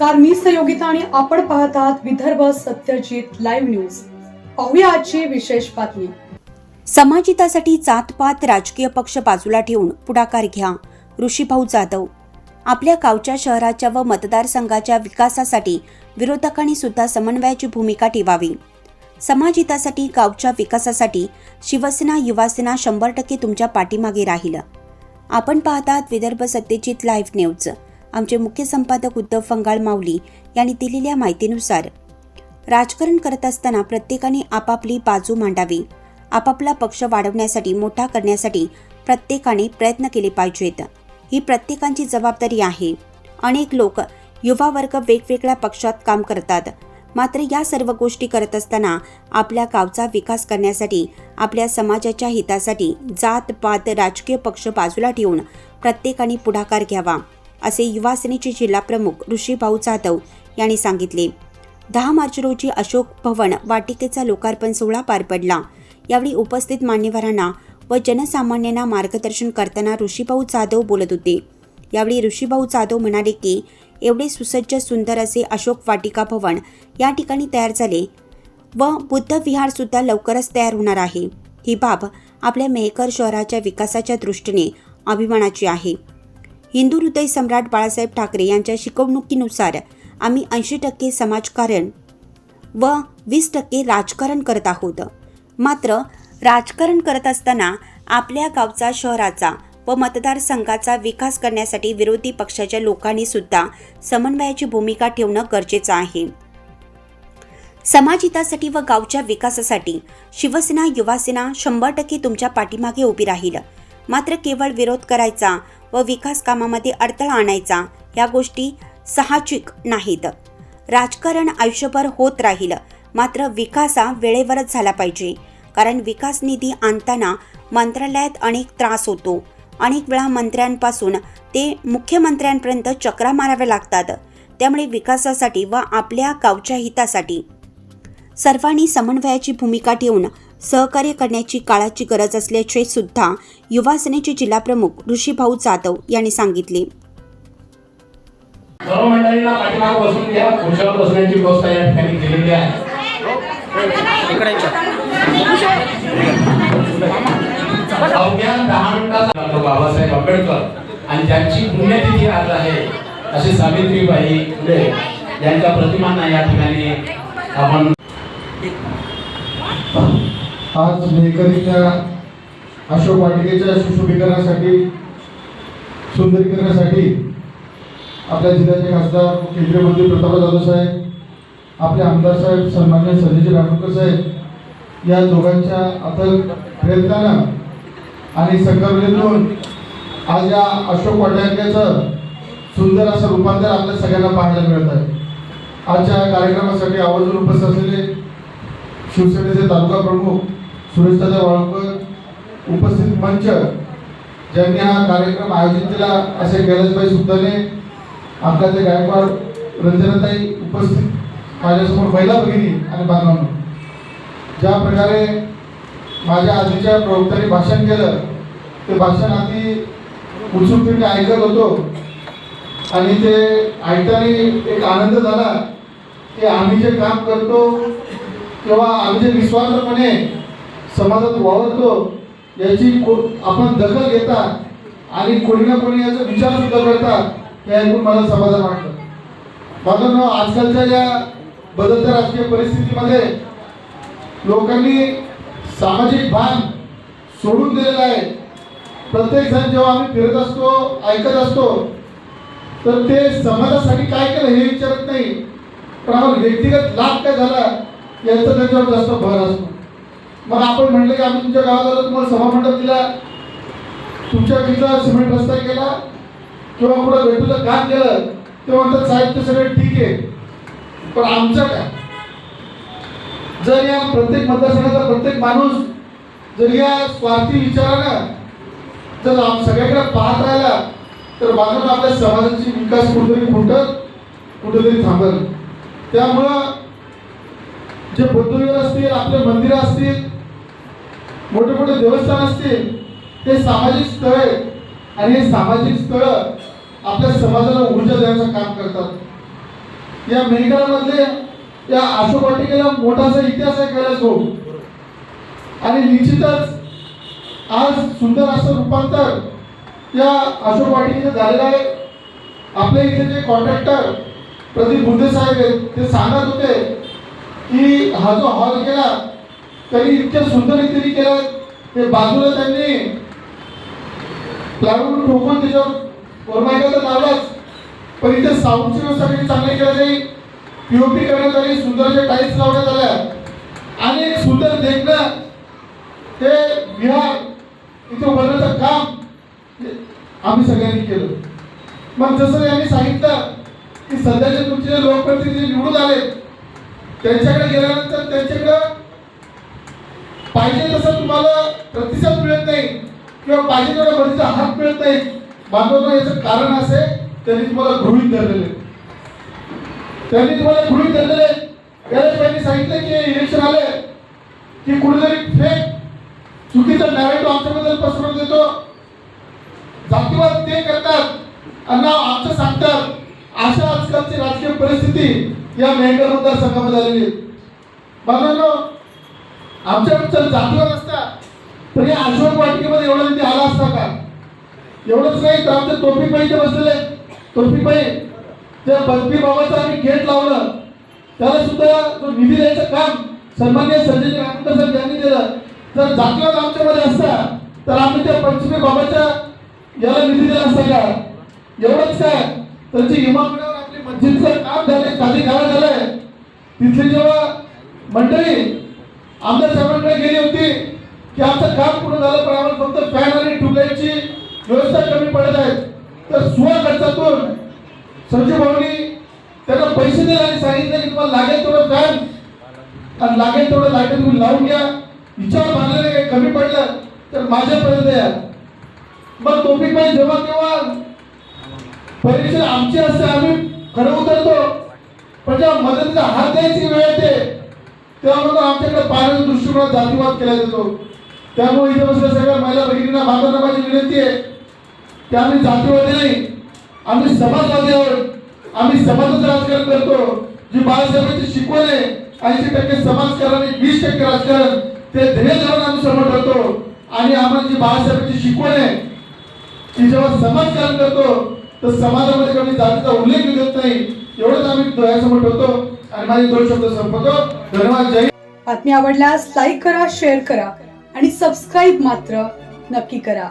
नमस्कार मी सहयोगिता आणि आपण पाहत आहात विदर्भ सत्यजित लाईव्ह न्यूज. पाहूया आजची विशेष बातमी. समाजितासाठी जातपात राजकीय पक्ष बाजूला ठेवून पुढाकार घ्या. ऋषीभाऊ जाधव. आपल्या गावच्या शहराच्या व मतदारसंघाच्या विकासासाठी विरोधकांनी सुद्धा समन्वयाची भूमिका ठेवावी. समाजहितासाठी गावच्या विकासासाठी शिवसेना युवासेना शंभर टक्के तुमच्या पाठीमागे राहील. आपण पाहतात विदर्भ सत्यजित लाईव्ह न्यूज. आमचे मुख्य संपादक उद्धव फंगाळ माऊली यांनी दिलेल्या माहितीनुसार राजकारण करत असताना प्रत्येकाने आपापली बाजू मांडावी आपापला पक्ष वाढवण्यासाठी मोठा करण्यासाठी प्रत्येकाने प्रयत्न केले पाहिजेत. ही प्रत्येकाची जबाबदारी आहे. अनेक लोक युवा वर्ग वेगवेगळ्या पक्षात काम करतात. मात्र या सर्व गोष्टी करत असताना आपल्या गावचा विकास करण्यासाठी आपल्या समाजाच्या हितासाठी जात पात राजकीय पक्ष बाजूला ठेवून प्रत्येकाने पुढाकार घ्यावा. असे युवा सेनेचे जिल्हाप्रमुख ऋषीभाऊ जाधव यांनी सांगितले. दहा मार्च रोजी अशोक भवन वाटिकेचा लोकार्पण सोहळा पार पडला. यावेळी उपस्थित मान्यवरांना व जनसामान्यांना मार्गदर्शन करताना ऋषीभाऊ जाधव बोलत होते. यावेळी ऋषीभाऊ जाधव म्हणाले की एवढे सुसज्ज सुंदर असे अशोक वाटिका भवन या ठिकाणी तयार झाले व बुद्ध विहार सुद्धा लवकरच तयार होणार आहे. ही बाब आपल्या मेहकर शहराच्या विकासाच्या दृष्टीने अभिमानाची आहे. हिंदू हृदय सम्राट बाळासाहेब ठाकरे यांच्या शिकवणुकीनुसार आम्ही ऐंशी टक्के समाजकारण व वीस टक्के राजकारण करत आहोत. मात्र राजकारण करत असताना आपल्या गावचा शहराचा व मतदारसंघाचा विकास करण्यासाठी विरोधी पक्षाच्या लोकांनी सुद्धा समन्वयाची भूमिका ठेवणं गरजेचं आहे. समाजहितासाठी व गावच्या विकासासाठी शिवसेना युवासेना शंभर टक्के तुमच्या पाठीमागे उभी राहील. मात्र केवळ विरोध करायचा व विकास कामामध्ये अडथळा आणायचा या गोष्टी साहजिक नाहीत. राजकारण आयुष्यभर होत राहील मात्र विकास हा वेळेवरच झाला पाहिजे. कारण विकास निधी आणताना मंत्रालयात अनेक त्रास होतो. अनेक वेळा मंत्र्यांपासून ते मुख्यमंत्र्यांपर्यंत चक्रा माराव्या लागतात. त्यामुळे विकासासाठी व आपल्या गावच्या हितासाठी. सर्वांनी समन्वयाची भूमिका ठेवून सहकार्य करण्याची काळाची गरज असल्याचे सुद्धा युवा सेनेचे जिल्हाप्रमुख ऋषीभाऊ जाधव यांनी सांगितले. बाबासाहेब आंबेडकर आणि ज्यांची पुण्यतिथी आज आहे अशी सावित्रीबाई फुले यांच्या प्रतिमांना या ठिकाणी आपण आज मेहकरीच्या अशोक वाटिकेच्या सुशोभीकरणासाठी सुंदरीकरणासाठी आपल्या जिल्ह्याचे खासदार केंद्रीय मंत्री प्रताप जाधव साहेब आपले आमदार साहेब सन्मान्य संजयजी राठोडकर साहेब या दोघांच्या अथक प्रयत्नानं आणि संकल्पनेतून आज या अशोक वाटिकेचं सुंदर असं रूपांतर आपल्या सगळ्यांना पाहायला मिळत आहे. आजच्या कार्यक्रमासाठी आवर्जून उपस्थित असलेले शिवसेनेचे तालुका प्रमुख सुरेशदादा वाळकर उपस्थित मंच ज्यांनी हा कार्यक्रम आयोजित केला असे कैलासबाई सुद्धाने आपल्याचे गायकवाड रंजनाताई उपस्थित माझ्यासमोर महिला भगिनी आणि बांधवांनो. ज्या प्रकारे माझ्या आधीच्या प्रवक्त्याने भाषण केलं ते भाषण आधी उत्सुकतेने ऐकत होतो. आणि ते ऐकताना एक आनंद झाला की आम्ही जे काम करतो किंवा आम्ही जे निस्वार्थपणे समाजात वावरतो याची को आपण दखल घेता आणि कोणी ना कोणी याचा विचार सुद्धा करतात हे ऐकून मला समाधान वाटतं. बाबांनो आजकालच्या या बदलत्या राजकीय परिस्थितीमध्ये लोकांनी सामाजिक भान सोडून दिलेलं आहे. प्रत्येक जण जेव्हा आम्ही फिरत असतो ऐकत असतो तर ते समाजासाठी काय केलं हे विचारत नाही. पण आम्हाला व्यक्तिगत लाभ काय झाला याचा त्याच्यावर जास्त भर असतो. मग आपण म्हटलं की आम्ही तुमच्या गावात आलो तुम्हाला सभामंडप दिला तुमच्या तिथं सिमेंट रस्ता केला किंवा कुठं भेटूचं काम केलं ते म्हणतात साहेब ते सगळं ठीक आहे. पण आमचं काय? जर या प्रत्येक मतदारसंघाचा प्रत्येक माणूस जर या स्वार्थी विचारानं जर आम सगळ्याकडे पाहत राहिला तर बाजून आपल्या समाजाची विकास कुठेतरी फुटत कुठेतरी थांबल. त्यामुळं जे बुद्धविहार असतील आपले मंदिरं असतील मोठे मोठे देवस्थान असतील ते सामाजिक स्थळे आणि हे सामाजिक स्थळ आपल्या समाजाला ऊर्जा देण्याचं काम करतात. या मेहकरामधले या आशोपाटिकेला मोठासा इतिहास आहे कैलास आणि निश्चितच आज सुंदर असं रूपांतर या अशोक वाटिकेचं झालेलं आहे. आपल्या इथे जे कॉन्ट्रॅक्टर प्रदीप बुद्धे साहेब आहेत ते सांगत होते की हा जो हॉल केला त्यांनी इतक्या सुंदर रीतीने केलं. ते बाजूला त्यांनी प्लायवूड ठोकून त्याच्यावर ओरमायका तर लावलाच पण इथे साऊंडची व्यवस्था त्यांनी चांगली केली जाईल पीओपी करण्यात आली सुंदरच्या टाईल्स लावण्यात आल्या. आणि एक सुंदर देखणं ते विहार इथे उभारण्याचं काम आम्ही सगळ्यांनी केलं. मग जसं यांनी सांगितलं की सध्याचे तुमचे जे लोकप्रतिनिधी निवडून आले त्यांच्याकडे गेल्यानंतर त्यांच्याकडं पाहिजे तसं तुम्हाला प्रतिसाद मिळत नाही किंवा पाहिजे तेवढ्या मदतीचा हात मिळत नाही. बांधवांना याचं कारण असे त्यांनी तुम्हाला गृहित धरलेले त्यांनी तुम्हाला गृहित धरलेले याला त्यांनी सांगितलं की इलेक्शन आले की कुठेतरी फेक चुकीचा नॅरेटिव्ह आमच्याबद्दल पसरवून देतो. जातीवाद ते करतात आणि आमचं सांगतात. अशा आजकालची राजकीय परिस्थिती या मेहकर मतदारसंघामध्ये आलेली आहे. आमच्या आमच्याकडे जातीवाद असता तर या अशोक वाटिकेमध्ये एवढा त्यांनी आला असता का? एवढंच नाही तर आमच्या तोफीपाई इथे बसलेले तोफीपाई त्या बदबी बाबाचं आम्ही गेट लावलं त्याला सुद्धा जो निधी द्यायचं काम सन्मान्य संजय रामकर सर यांनी दिलं. जर जातीवाद आमच्यामध्ये असता तर आम्ही त्या पंचमी बाबाच्या याला निधी दिला असता का? एवढंच काय? त्यांची इमामगडावर आपली मस्जिदचं काम झालंय खाली घाला झालंय. तिथली जेव्हा मंडळी आमदार साहेबांकडे गेली होती की आमचं काम पूर्ण झालं पण आम्हाला फक्त फॅन आणि ट्यूबलाईटची व्यवस्था कमी पडत आहे तर सुवा खर्चातून संजय भाऊनी त्यांना पैसे दिले आणि सांगितलं की तुम्हाला लागेल तेवढं फॅन आणि लागेल तेवढं लाइट तुम्ही लावून घ्या. विचार बांधलेलं काही कमी पडलं तर माझ्यापर्यंत या मग टोपी पाहिजे जेव्हा केव्हा परीक्षा आमची असते आम्ही खरं उतरतो. पण जेव्हा मदतीचा हात द्यायची वेळ येते तेव्हा मग आमच्याकडे पाण्याच्या दृष्टिकोनात जातीवाद केला जातो. त्यामुळे इथे बसल्या सगळ्या महिला भगिनींना बांधवांना माझी विनंती आहे की आम्ही जातीवादी नाही आम्ही समाजवादी आहोत. आम्ही समाजाचं राजकारण करतो. जी बाळासाहेबांची शिकवण आहे ऐंशी टक्के समाजकारण आणि वीस टक्के राजकारण ते ध्येय धरून आम्ही समोर ठरतो आणि आम्हाला जी बाळासाहेबांची शिकवण आहे की जेव्हा समाजकारण करतो तर समाजामध्ये कमी जातीचा उल्लेख देत नाही. एवढंच आम्ही डोळ्यासमोर ठेवतो. आणि माझे दोन शब्द संपतो. धन्यवाद. जय बातमी आवडल्यास लाईक करा शेअर करा आणि सबस्क्राईब मात्र नक्की करा.